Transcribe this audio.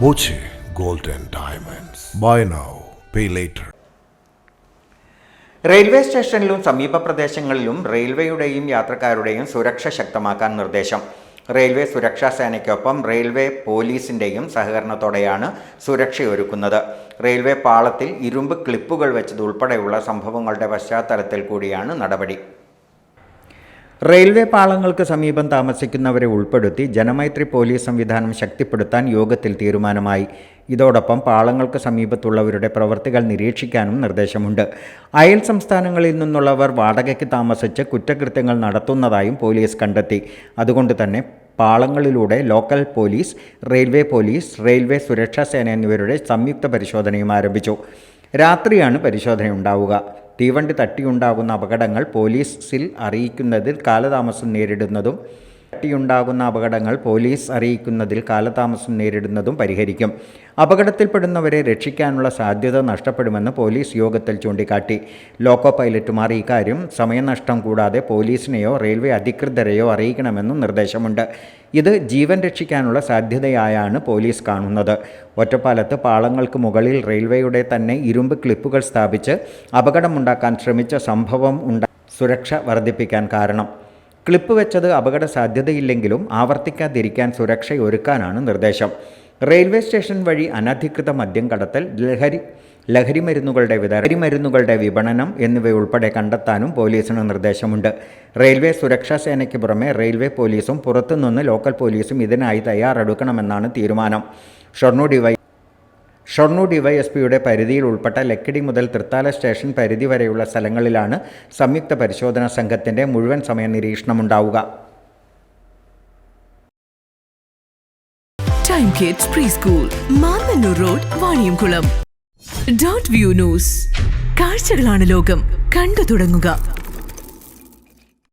Boche Golden Diamonds. Buy now, pay later. Railway സ്റ്റേഷനിലും സമീപ പ്രദേശങ്ങളിലും റെയിൽവേയുടെയും യാത്രക്കാരുടെയും സുരക്ഷ ശക്തമാക്കാൻ നിർദ്ദേശം റെയിൽവേ സുരക്ഷാ സേനയ്ക്കൊപ്പം റെയിൽവേ പോലീസിന്റെയും സഹകരണത്തോടെയാണ് സുരക്ഷയൊരുക്കുന്നത് റെയിൽവേ പാളത്തിൽ ഇരുമ്പ് ക്ലിപ്പുകൾ വെച്ചതുൾപ്പെടെയുള്ള സംഭവങ്ങളുടെ പശ്ചാത്തലത്തിൽ കൂടിയാണ് നടപടി റെയിൽവേ പാളങ്ങൾക്ക് സമീപം താമസിക്കുന്നവരെ ഉൾപ്പെടുത്തി ജനമൈത്രി പോലീസ് സംവിധാനം ശക്തിപ്പെടുത്താൻ യോഗത്തിൽ തീരുമാനമായി. ഇതോടൊപ്പം പാളങ്ങൾക്ക് സമീപത്തുള്ളവരുടെ പ്രവൃത്തികൾ നിരീക്ഷിക്കാനും നിർദ്ദേശമുണ്ട്. അയൽ സംസ്ഥാനങ്ങളിൽ നിന്നുള്ളവർ വാടകയ്ക്ക് താമസിച്ച് കുറ്റകൃത്യങ്ങൾ നടത്തുന്നതായും പോലീസ് കണ്ടെത്തി. അതുകൊണ്ട് തന്നെ പാളങ്ങളിലൂടെ local police railway police railway സുരക്ഷാ സേന എന്നിവരുടെ സംയുക്ത പരിശോധനയും ആരംഭിച്ചു. രാത്രിയാണ് പരിശോധന ഉണ്ടാവുക തീവണ്ടി തട്ടിയുണ്ടാകുന്ന അപകടങ്ങൾ പോലീസിൽ അറിയിക്കുന്നതിൽ കാലതാമസം നേരിടുന്നതും തട്ടിയുണ്ടാകുന്ന അപകടങ്ങൾ പോലീസ് അറിയിക്കുന്നതിൽ കാലതാമസം നേരിടുന്നതും പരിഹരിക്കും. അപകടത്തിൽപ്പെടുന്നവരെ രക്ഷിക്കാനുള്ള സാധ്യത നഷ്ടപ്പെടുമെന്ന് പോലീസ് യോഗത്തിൽ ചൂണ്ടിക്കാട്ടി. ലോക്കോ പൈലറ്റുമാർ ഇക്കാര്യം സമയനഷ്ടം കൂടാതെ പോലീസിനെയോ റെയിൽവേ അധികൃതരെയോ അറിയിക്കണമെന്നും നിർദ്ദേശമുണ്ട്. ഇത് ജീവൻ രക്ഷിക്കാനുള്ള സാധ്യതയായാണ് പോലീസ് കാണുന്നത്. ഒറ്റപ്പാലത്ത് പാളങ്ങൾക്ക് മുകളിൽ റെയിൽവേയുടെ തന്നെ ഇരുമ്പ് ക്ലിപ്പുകൾ സ്ഥാപിച്ച് അപകടമുണ്ടാക്കാൻ ശ്രമിച്ച സംഭവം ഉണ്ടാ സുരക്ഷ വർദ്ധിപ്പിക്കാൻ കാരണം. ക്ലിപ്പ് വെച്ചത് അപകട സാധ്യതയില്ലെങ്കിലും ആവർത്തിക്കാതിരിക്കാൻ സുരക്ഷയൊരുക്കാനാണ് നിർദ്ദേശം. റെയിൽവേ സ്റ്റേഷൻ വഴി അനധികൃത മദ്യം കടത്തൽ ലഹരി ലഹരിമരുന്നുകളുടെ വിതരണ മരുന്നുകളുടെ വിപണനം എന്നിവയുൾപ്പെടെ കണ്ടെത്താനും പോലീസിന് നിർദ്ദേശമുണ്ട്. റെയിൽവേ സുരക്ഷാ സേനയ്ക്ക് പുറമെ റെയിൽവേ പോലീസും പുറത്തുനിന്ന് ലോക്കൽ പോലീസും ഇതിനായി തയ്യാറെടുക്കണമെന്നാണ് തീരുമാനം. ഷൊർണൂർ ഡിവൈ ഷൊർണൂർ ഡിവൈഎസ്പിയുടെ പരിധിയിൽ ഉൾപ്പെട്ട ലക്കിടി മുതൽ തൃത്താല സ്റ്റേഷൻ പരിധി വരെയുള്ള സ്ഥലങ്ങളിലാണ് സംയുക്ത പരിശോധനാ സംഘത്തിന്റെ മുഴുവൻ സമയ നിരീക്ഷണമുണ്ടാവുക. Time kids pre school road dot view news കാഴ്ചകളാണ് ലോകം. കണ്ടു തുടങ്ങുക.